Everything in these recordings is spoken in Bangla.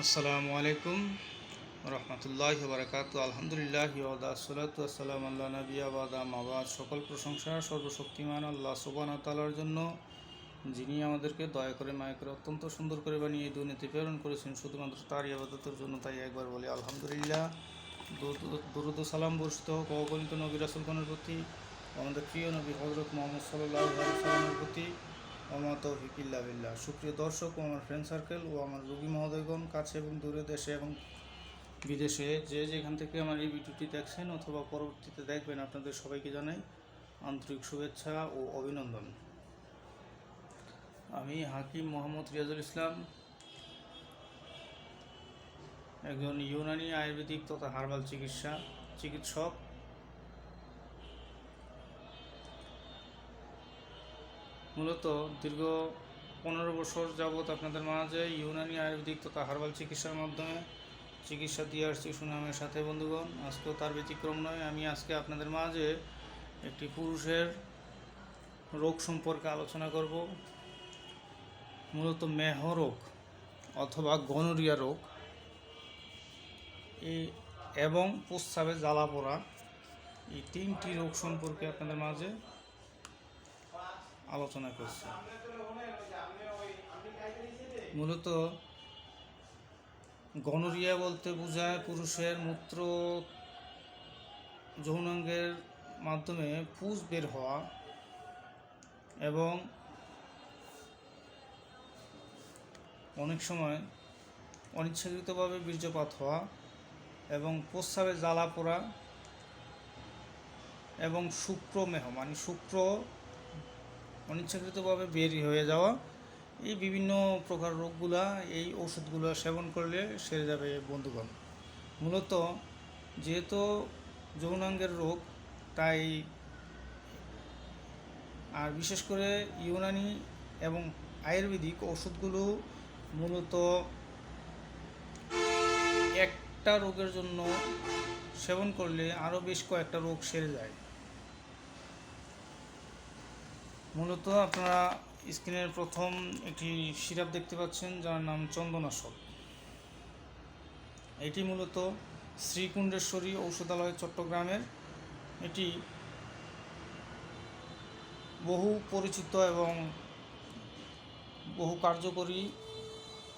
আসসালামু আলাইকুম রহমতুল্লাহ বারাকাত। আলহামদুলিল্লাহ সালাতু আসসালাম আল্লাহ নবী আবাদ আবাদ সকল প্রশংসা সর্বশক্তিমান আল্লাহ সুবান তালার জন্য, যিনি আমাদেরকে দয়া করে, মায়া করে অত্যন্ত সুন্দর করে বানিয়ে দুর্নীতি প্রেরণ করেছেন। শুধুমাত্র তারই আবাদতের জন্য তাই একবার বলি, আলহামদুলিল্লাহ। দুরুদ সালাম বর্ষিত হোক অগণিত নবী রাসুলগণের প্রতি, আমাদের প্রিয় নবী হজরত মোহাম্মদ সাল্লাহ সাল্লামের প্রতি। আমার তৌফিকিল্লা বিল্লাহ। সুপ্রিয় দর্শক ও আমার ফ্রেন্ড সার্কেল ও আমার রোগী মহোদয়গণ, কাছে এবং দূরে, দেশে এবং বিদেশে যে যেখান থেকে আমার এই ভিডিওটি দেখছেন অথবা পরবর্তীতে দেখবেন, আপনাদের সবাইকে জানাই আন্তরিক শুভেচ্ছা ও অভিনন্দন। আমি হাকিম মোহাম্মদ রিয়াজুল ইসলাম, একজন ইউনানি আয়ুর্বেদিক তথা হার্বাল চিকিৎসা চিকিৎসক। মূলত দীর্ঘ পনেরো বছর যাবৎ আপনাদের মাঝে ইউনানি আয়ুর্বেদিক তথা হার্বাল চিকিৎসার মাধ্যমে চিকিৎসা দিয়ে আসছি সুনামের সাথে, বন্ধুগণ। আজকেও তার ব্যতিক্রম নয়। আমি আজকে আপনাদের মাঝে একটি পুরুষের রোগ সম্পর্কে আলোচনা করব। মূলত মেহ রোগ অথবা গনোরিয়া রোগ। এবং প্রস্রাবে জ্বালা পোড়া। এই তিনটি রোগ সম্পর্কে আপনাদের মাঝে আলোচনা করছি। মূলত গনোরিয়া বলতে বোঝায় পুরুষের মূত্র যৌনাঙ্গের মাধ্যমে পুষ বের হওয়া এবং অনেক সময় অনিচ্ছাকৃতভাবে বীর্যপাত হওয়া এবং প্রস্রাবে জ্বালা পোড়া এবং শুক্রমেহ মানে শুক্র অনিচ্ছাকৃতভাবে বের হয়ে যাওয়া, এই বিভিন্ন প্রকার রোগগুলা, এই ওষুধগুলো সেবন করলে সেরে যাবে বন্ধুগণ। মূলত যেহেতু যৌনাঙ্গের রোগ, তাই আর বিশেষ করে ইউনানি এবং আয়ুর্বেদিক ওষুধগুলো মূলত একটা রোগের জন্য সেবন করলে আরও বেশ কয়েকটা রোগ সেরে যায়। মূলত আপনারা স্ক্রিনের প্রথম একটি সিরাপ দেখতে পাচ্ছেন, যার নাম চন্দনাশক। এটি মূলত শ্রীকুণ্ডেশ্বরী ঔষধালয়, চট্টগ্রামের। এটি বহু পরিচিত এবং বহু কার্যকরী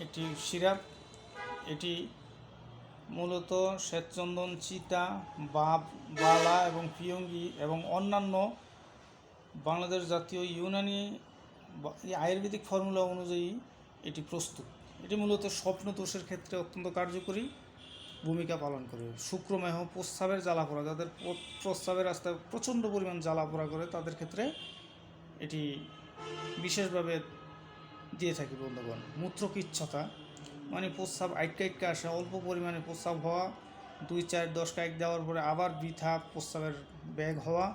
একটি সিরাপ। এটি মূলত শ্বেতচন্দন, চিতা বাপ বালা এবং পিয়ঙ্গি এবং অন্যান্য বাংলাদেশ জাতীয় ইউনানি আয়ুর্বেদিক ফর্মুলা অনুযায়ী এটি প্রস্তুত। এটি মূলত স্বপ্ন দোষের ক্ষেত্রে অত্যন্ত কার্যকরী ভূমিকা পালন করে। শুক্রমেহ প্রস্রাবের জ্বালা পোড়া, যাদের প্রস্রাবের রাস্তায় প্রচণ্ড পরিমাণ জ্বালা পোড়া করে, তাদের ক্ষেত্রে এটি বিশেষভাবে দিয়ে থাকি বন্ধুগণ। মূত্রকিচ্ছতা মানে প্রস্রাব আটকা আটকা আসে, অল্প পরিমাণে প্রস্রাব হওয়া, দুই চার দশ কায়ক দেওয়ার পরে আবার বৃথা প্রস্রাবের ব্যাগ হওয়া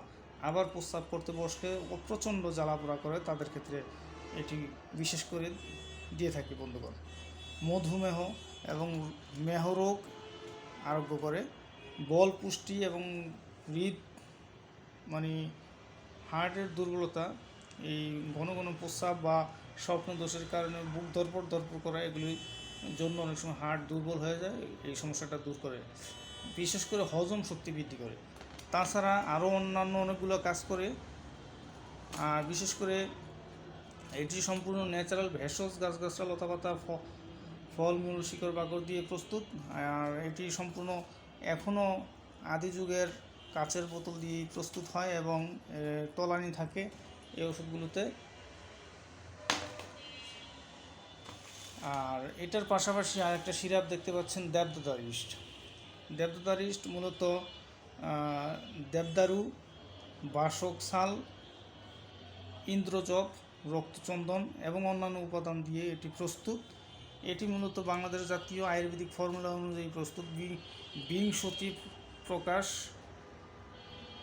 আবার প্রস্রাব করতে বসলে ও প্রচণ্ড জ্বালা পোড়া করে তাদের ক্ষেত্রে এটি বিশেষ করে দিয়ে থাকি বন্ধুগণ। মধুমেহ এবং মেহরোগ আরোগ্য করে। বল পুষ্টি এবং হৃদ মানে হার্টের দুর্বলতা, এই ঘন ঘন প্রস্রাব বা স্বপ্ন দোষের কারণে বুক ধরপড় ধরপড় করা, এগুলির জন্য অনেক সময় হার্ট দুর্বল হয়ে যায়, এই সমস্যাটা দূর করে। বিশেষ করে হজম শক্তি বৃদ্ধি করে। তাছাড়া আরও অন্যান্য অনেকগুলো কাজ করে, আর বিশেষ করে এটি সম্পূর্ণ ন্যাচারাল ভেষজ গাছগাছরা লতাপাতা ফলমূল, শিকড় বাকড় দিয়ে প্রস্তুত। আর এটি সম্পূর্ণ এখনও আদি যুগের কাচের বোতল দিয়ে প্রস্তুত হয় এবং তলানি থাকে এই ওষুধগুলোতে। আর এটার পাশাপাশি আরেকটা সিরাপ দেখতে পাচ্ছেন দেবদারিস্ট দেবদারিস্ট মূলত দেবদারু, বাসক শাল ইন্দ্রজপ, রক্তচন্দন এবং অন্যান্য উপাদান দিয়ে এটি প্রস্তুত। এটি মূলত বাংলাদেশ জাতীয় আয়ুর্বেদিক ফর্মুলা অনুযায়ী প্রস্তুত। বিংশতি প্রকাশ,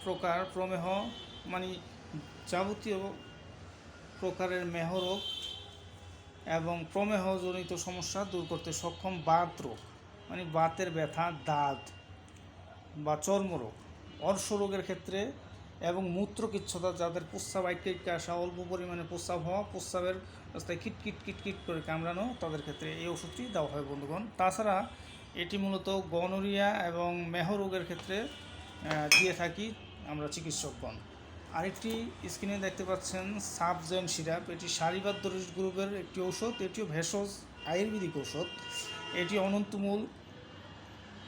প্রকার প্রমেহ মানে যাবতীয় প্রকারের মেহরোগ এবং প্রমেহজনিত সমস্যা দূর করতে সক্ষম বাত রোগ মানে বাতের ব্যথা, দাঁত। বা চর্মরোগ অর্শ রোগের ক্ষেত্রে এবং মূত্রকিচ্ছতা যাদের প্রস্রাব আইকে আসা, অল্প পরিমাণে প্রস্রাব হওয়া, প্রস্রাবের রাস্তায় কিট কিট কিট কিট করে কামড়ানো, তাদের ক্ষেত্রে এই ওষুধটি দেওয়া হয় বন্ধুগণ। তাছাড়া এটি মূলত গনোরিয়া এবং মেহ রোগের ক্ষেত্রে দিয়ে থাকি আমরা চিকিৎসকগণ। আরেকটি স্ক্রিনে দেখতে পাচ্ছেন সাবজেন সিরাপ। এটি সারিবাদ গ্রুপের একটি ঔষধ, এটিও ভেষজ, আয়ুর্বেদিক ঔষধ। এটি অনন্তমূল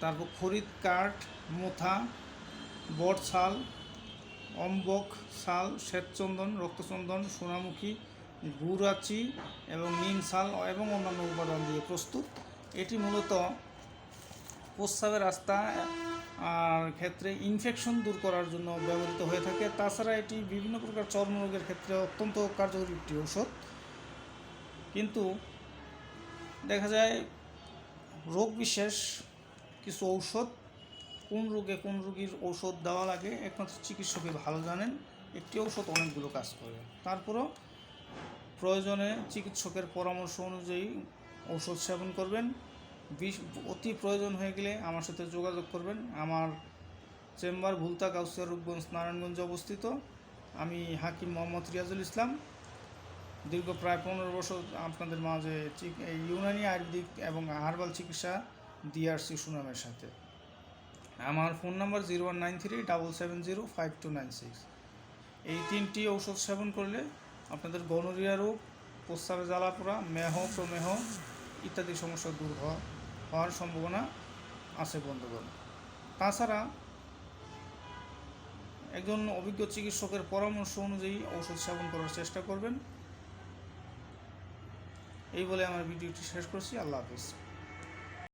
তারপর খরিদ কাঠ, মোথা, বট ছাল অম্বক শাল, শ্বেতচন্দন, রক্তচন্দন, সোনামুখী গুড়াচি এবং নিম শাল এবং অন্যান্য উপাদান দিয়ে প্রস্তুত। এটি মূলত প্রস্রাবের রাস্তা আর ক্ষেত্রে ইনফেকশন দূর করার জন্য ব্যবহৃত হয়ে থাকে। তাছাড়া এটি বিভিন্ন প্রকার চর্মরোগের ক্ষেত্রে অত্যন্ত কার্যকরী একটি ঔষধ। কিন্তু দেখা যায়, রোগ বিশেষ কিছু ঔষধ, কোন রোগে কোন রোগীর ঔষধ দেওয়া লাগে, একমাত্র চিকিৎসকই ভালো জানেন। একটি ঔষধ অনেকগুলো কাজ করে। তারপরও প্রয়োজনে চিকিৎসকের পরামর্শ অনুযায়ী ঔষধ সেবন করবেন। বিষ অতি প্রয়োজন হয়ে গেলে আমার সাথে যোগাযোগ করবেন। আমার চেম্বার ভুলতা কাউসিয়া রূপগঞ্জ, নারায়ণগঞ্জে অবস্থিত। আমি হাকিম মোহাম্মদ রিয়াজুল ইসলাম। দীর্ঘ প্রায় পনেরো বছর আপনাদের মাঝে এই ইউনানি আয়ুর্বেদিক এবং হার্বাল চিকিৎসা ডিআরসি সুনামের সাথে। আমার phone number zero one nine three double seven zero five two nine six. এই তিনটি ঔষধ সেবন করলে আপনাদের গনোরিয়া রোগ, প্রস্রাবে জ্বালা পোড়া, মেহ, প্রমেহ ইত্যাদি সমস্যা দূর হওয়া, হওয়ার সম্ভাবনা আছে বন্ধুগণ। তাছাড়া একজন অভিজ্ঞ চিকিৎসকের পরামর্শ অনুযায়ী ঔষধ সেবন করার চেষ্টা করবেন। এই বলে আমার ভিডিওটি শেষ করছি। আল্লাহ হাফিজ।